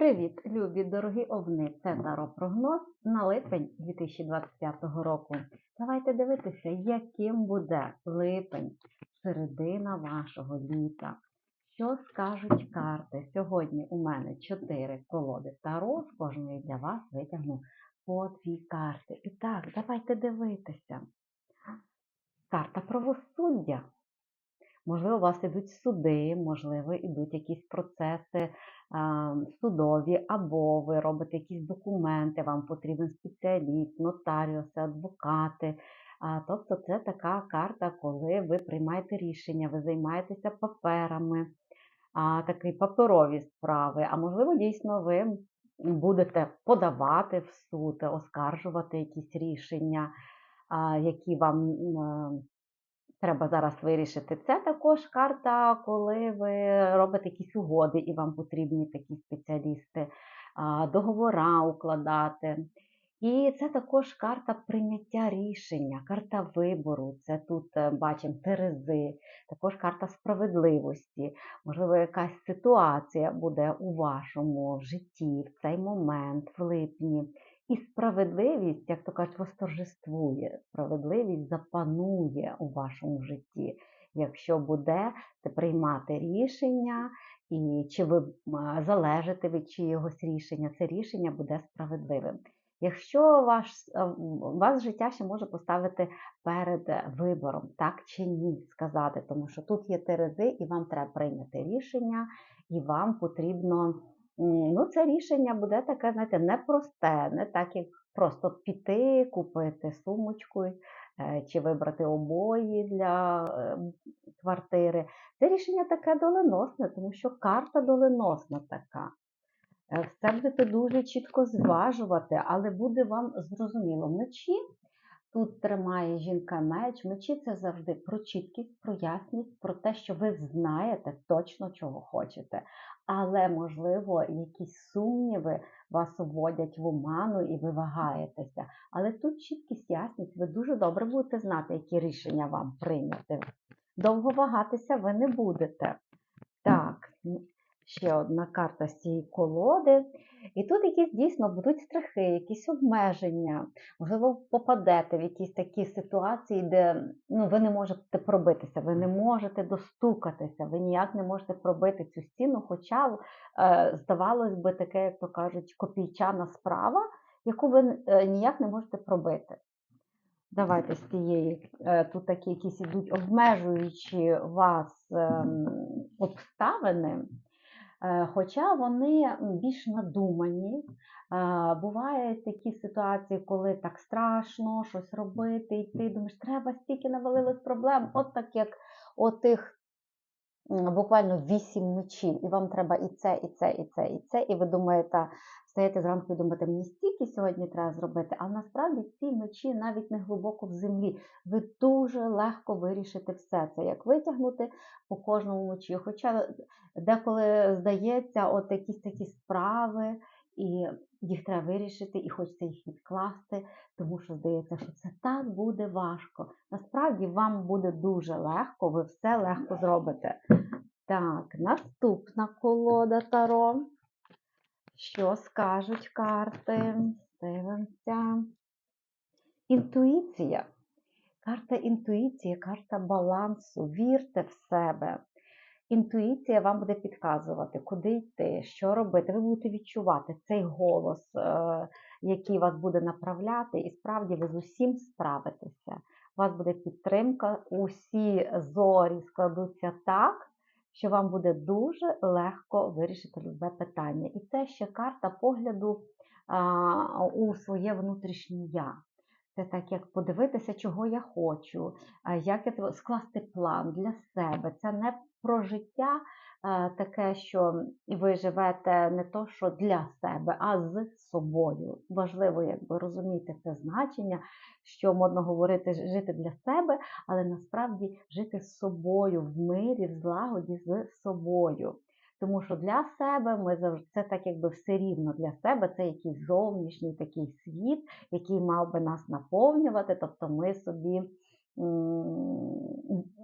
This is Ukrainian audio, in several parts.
Привіт, любі дорогі овни! Це Таро прогноз на липень 2025 року. Давайте дивитися, яким буде липень, середина вашого літа. Що скажуть карти? Сьогодні у мене 4 колоди Таро, з кожної для вас витягну по дві карти. І так, давайте дивитися. Карта правосуддя. Можливо, у вас ідуть суди, можливо, ідуть якісь процеси судові, або ви робите якісь документи, вам потрібен спеціаліст, нотаріуси, адвокати. Тобто це така карта, коли ви приймаєте рішення, ви займаєтеся паперами, такі паперові справи. А можливо, дійсно, ви будете подавати в суд, оскаржувати якісь рішення, які вам. Треба зараз вирішити. Це також карта, коли ви робите якісь угоди, і вам потрібні такі спеціалісти, договора укладати. І це також карта прийняття рішення, карта вибору. Це тут е, бачимо Терези, також карта справедливості. Можливо, якась ситуація буде у вашому житті в цей момент, в липні. І справедливість, як то кажуть, восторжествує, справедливість запанує у вашому житті, якщо будете приймати рішення, і чи ви залежите від чиєгось рішення, це рішення буде справедливим. Якщо ваш, вас життя ще може поставити перед вибором, так чи ні, сказати, тому що тут є терези, і вам треба прийняти рішення, і вам потрібно. Ну, це рішення буде таке, знаєте, непросте, не так, як просто піти, купити сумочку е, чи вибрати обої для е, квартири. Це рішення таке доленосне, тому що карта доленосна така. Е, все будете дуже чітко зважувати, але буде вам зрозуміло вночі. Тут тримає жінка меч. Мечі це завжди про чіткість, про ясність, про те, що ви знаєте точно, чого хочете. Але, можливо, якісь сумніви вас вводять в оману і ви вагаєтеся. Але тут чіткість, ясність, ви дуже добре будете знати, які рішення вам прийняти. Довго вагатися ви не будете. Так, ще одна карта з цієї колоди. І тут якісь дійсно будуть страхи, якісь обмеження, можливо, попадете в якісь такі ситуації, де ну, ви не можете пробитися, ви не можете достукатися, ви ніяк не можете пробити цю стіну, хоча, е, здавалось би, таке, як то кажуть, копійчана справа, яку ви е, ніяк не можете пробити. Давайте з цієї, е, тут такі якісь ідуть обмежуючи вас е, обставини. Е, хоча вони більш надумані. Бувають такі ситуації, коли так страшно щось робити, і ти думаєш, треба стільки навалилось проблем, от так як отих буквально вісім мечів, і вам треба і це, і це, і це, і це. І ви думаєте, стаєте зранку і думаєте, мені стільки сьогодні треба зробити, а насправді ці мечі навіть не глибоко в землі. Ви дуже легко вирішите все це, як витягнути по кожному мечі. Хоча деколи здається, от якісь такі справи. І їх треба вирішити, і хочеться їх відкласти, тому що здається, що це так буде важко. Насправді вам буде дуже легко, ви все легко зробите. Так, наступна колода Таро. Що скажуть карти? Дивимося. Інтуїція. Карта інтуїції, карта балансу. Вірте в себе. Інтуїція вам буде підказувати, куди йти, що робити. Ви будете відчувати цей голос, е, який вас буде направляти, і справді ви з усім справитеся. У вас буде підтримка, усі зорі складуться так, що вам буде дуже легко вирішити любе питання. І це ще карта погляду у своє внутрішнє я. Це так, як подивитися, чого я хочу, як я скласти план для себе. Це не про життя таке, що ви живете не то, що для себе, а з собою. Важливо, якби розуміти це значення, що модно говорити, жити для себе, але насправді жити з собою в мирі, в злагоді з собою. Тому що для себе ми завжди це так, якби все рівно для себе, це якийсь зовнішній такий світ, який мав би нас наповнювати. Тобто ми собі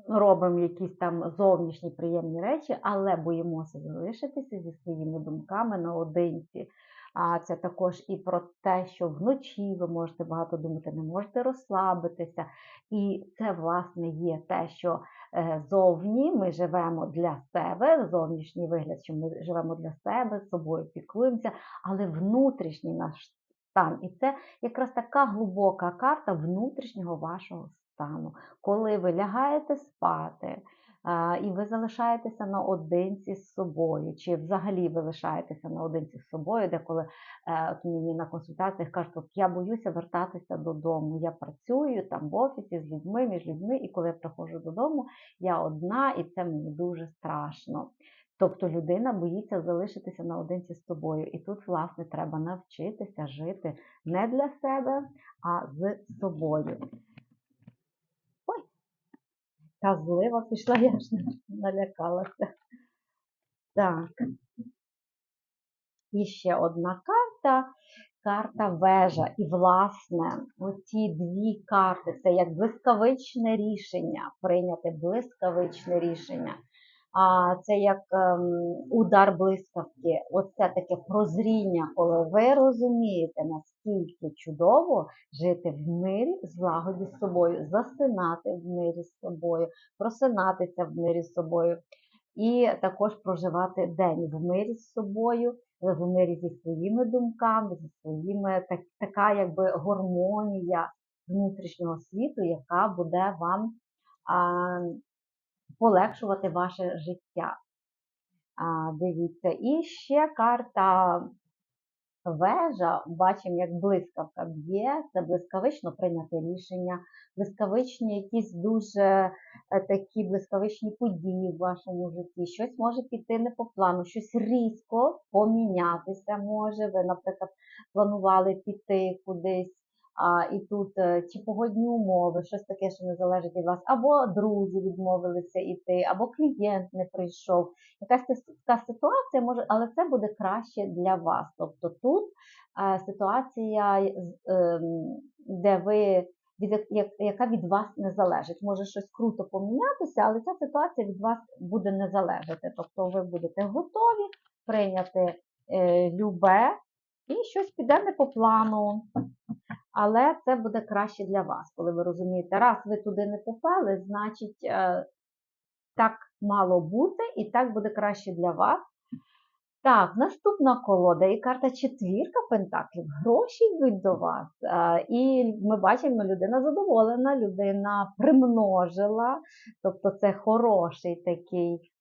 робимо якісь там зовнішні приємні речі, але боїмося залишитися зі своїми думками наодинці. А це також і про те, що вночі ви можете багато думати, не можете розслабитися. І це, власне, є те, що е, зовні ми живемо для себе, зовнішній вигляд, що ми живемо для себе, з собою піклуємося, але внутрішній наш стан. І це якраз така глибока карта внутрішнього вашого стану. Коли ви лягаєте спати, і ви залишаєтеся наодинці з собою, чи взагалі ви лишаєтеся наодинці з собою, деколи е, от мені на консультаціях кажуть, от я боюся вертатися додому. Я працюю там в офісі з людьми, між людьми, і коли я приходжу додому, я одна, і це мені дуже страшно. Тобто людина боїться залишитися наодинці з собою. І тут, власне, треба навчитися жити не для себе, а з собою. Та злива пішла, я ж налякалася. Так. І ще одна карта. Карта вежа. І, власне, оці дві карти це як блискавичне рішення, прийняти блискавичне рішення. А це як ем, удар блискавки. Оце таке прозріння, коли ви розумієте, наскільки чудово жити в мирі, злагоді з собою, засинати в мирі з собою, просинатися в мирі з собою. І також проживати день в мирі з собою, в мирі зі своїми думками, зі своїми так, така якби гармонія внутрішнього світу, яка буде вам а, полегшувати ваше життя. А, Дивіться, і ще карта вежа, бачимо, як блискавка б'є, це блискавично прийняти рішення, блискавичні якісь дуже е, такі блискавичні події в вашому житті, щось може піти не по плану, щось різко помінятися може. Ви, наприклад, планували піти кудись а, і тут е, чи погодні умови, щось таке, що не залежить від вас, або друзі відмовилися йти, або клієнт не прийшов. Якась така ситуація може, але це буде краще для вас. Тобто тут е, ситуація, ем, де ви. Від як- як- яка від вас не залежить. Може щось круто помінятися, але ця ситуація від вас буде не залежати. Тобто ви будете готові прийняти е, любе і щось піде не по плану. Але це буде краще для вас, коли ви розумієте, раз ви туди не попали, значить е, так мало бути, і так буде краще для вас. Так, наступна колода і карта четвірка пентаклів. Гроші йдуть до вас. е, І ми бачимо, людина задоволена, людина примножила, тобто це хороший такий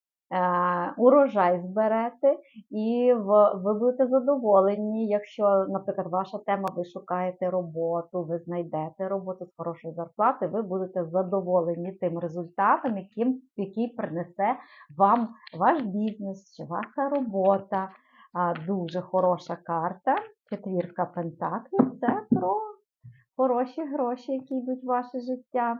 урожай зберете, і ви будете задоволені, якщо, наприклад, ваша тема, ви шукаєте роботу, ви знайдете роботу з хорошою зарплатою, ви будете задоволені тим результатом, яким, який принесе вам ваш бізнес чи ваша робота. Дуже хороша карта. Четвірка пентаклів це про хороші гроші, які йдуть в ваше життя.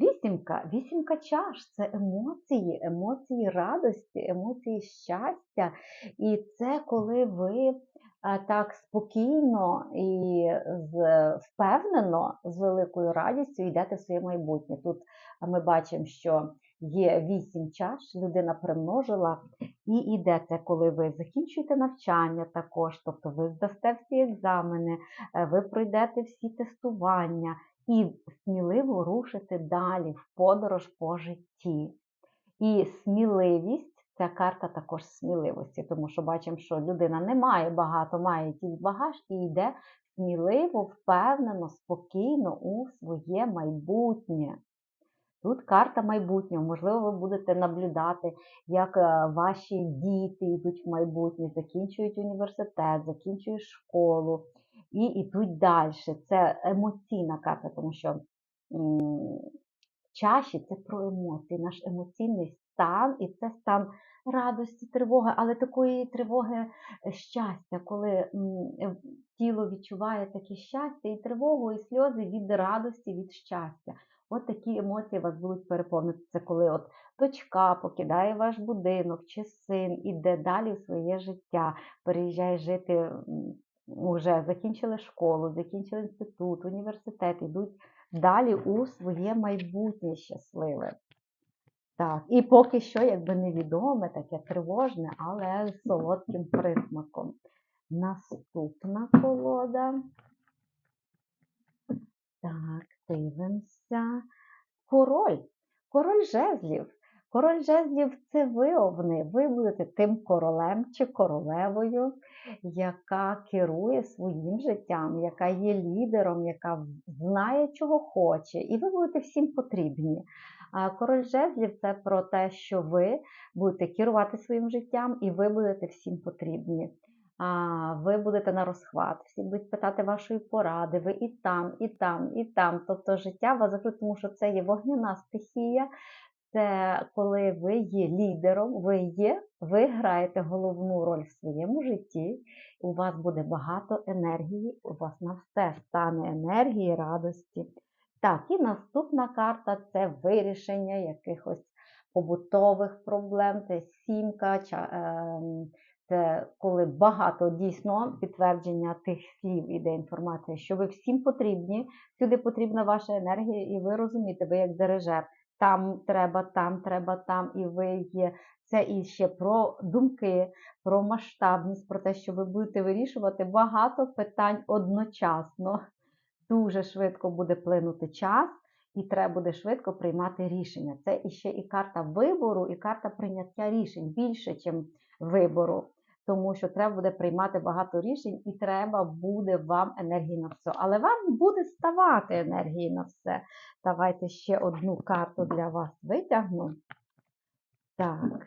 Вісімка, вісімка чаш це емоції, емоції радості, емоції щастя. І це коли ви так спокійно і з, впевнено, з великою радістю йдете в своє майбутнє. Тут ми бачимо, що є вісім чаш, людина примножила, і йде це, коли ви закінчуєте навчання також, тобто ви здасте всі екзамени, е, ви пройдете всі тестування і сміливо рушите далі в подорож по житті. І сміливість ця карта також сміливості, тому що бачимо, що людина не має багато, має тільки багаж і йде сміливо, впевнено, спокійно у своє майбутнє. Тут карта майбутнього. Можливо, ви будете наблюдати, як е, ваші діти йдуть в майбутнє, закінчують університет, закінчують школу і йдуть далі. Це емоційна карта, тому що чаші це про емоції, наш емоційний стан, і це стан радості, тривоги, але такої тривоги е, щастя, коли тіло відчуває таке щастя і тривогу, і сльози від радості, від щастя. От такі емоції вас будуть переповнити. Це коли от дочка покидає ваш будинок, чи син іде далі в своє життя, переїжджає жити, м, уже закінчили школу, закінчили інститут, університет, йдуть далі у своє майбутнє щасливе. Так, і поки що, якби невідоме, таке тривожне, але з солодким присмаком. Наступна колода. Так, дивимося. Король. Король жезлів. Король жезлів це ви овни. Ви будете тим королем чи королевою, яка керує своїм життям, яка є лідером, яка знає, чого хоче, і ви будете всім потрібні. Король жезлів це про те, що ви будете керувати своїм життям, і ви будете всім потрібні. А ви будете на розхват, всі будуть питати вашої поради, ви і там, і там, і там. Тобто життя вас закрутить, тому що це є вогняна стихія, це коли ви є лідером, ви є, ви граєте головну роль в своєму житті, у вас буде багато енергії, у вас на все стане енергії, радості. Так, і наступна карта це вирішення якихось побутових проблем, це сімка. ем, Це коли багато дійсно підтвердження тих слів іде інформація, що ви всім потрібні, всюди потрібна ваша енергія, і ви розумієте, ви як дирижер. Там треба, там треба, там, і ви є. Це і ще про думки, про масштабність, про те, що ви будете вирішувати багато питань одночасно. Дуже швидко буде плинути час, і треба буде швидко приймати рішення. Це іще і карта вибору, і карта прийняття рішень більше, ніж вибору. Тому що треба буде приймати багато рішень, і треба буде вам енергії на все. Але вам буде ставати енергії на все. Давайте ще одну карту для вас витягну. Так.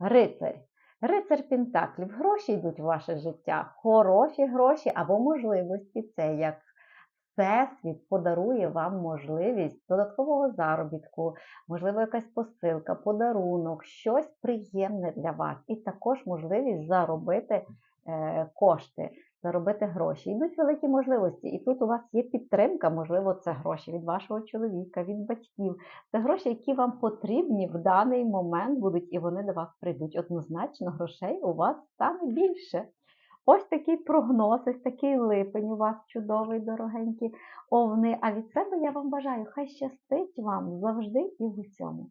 Рицарь. Рицар Пентаклів. Гроші йдуть в ваше життя. Хороші гроші або можливості. Це як Всесвіт подарує вам можливість додаткового заробітку, можливо, якась посилка, подарунок, щось приємне для вас. І також можливість заробити е, кошти, заробити гроші. Йдуть великі можливості. І тут у вас є підтримка, можливо, це гроші від вашого чоловіка, від батьків. Це гроші, які вам потрібні в даний момент будуть, і вони до вас прийдуть. Однозначно, грошей у вас стане більше. Ось такий прогноз, ось такий липень у вас чудовий, дорогенькі овни. А від себе я вам бажаю, хай щастить вам завжди і в усьому.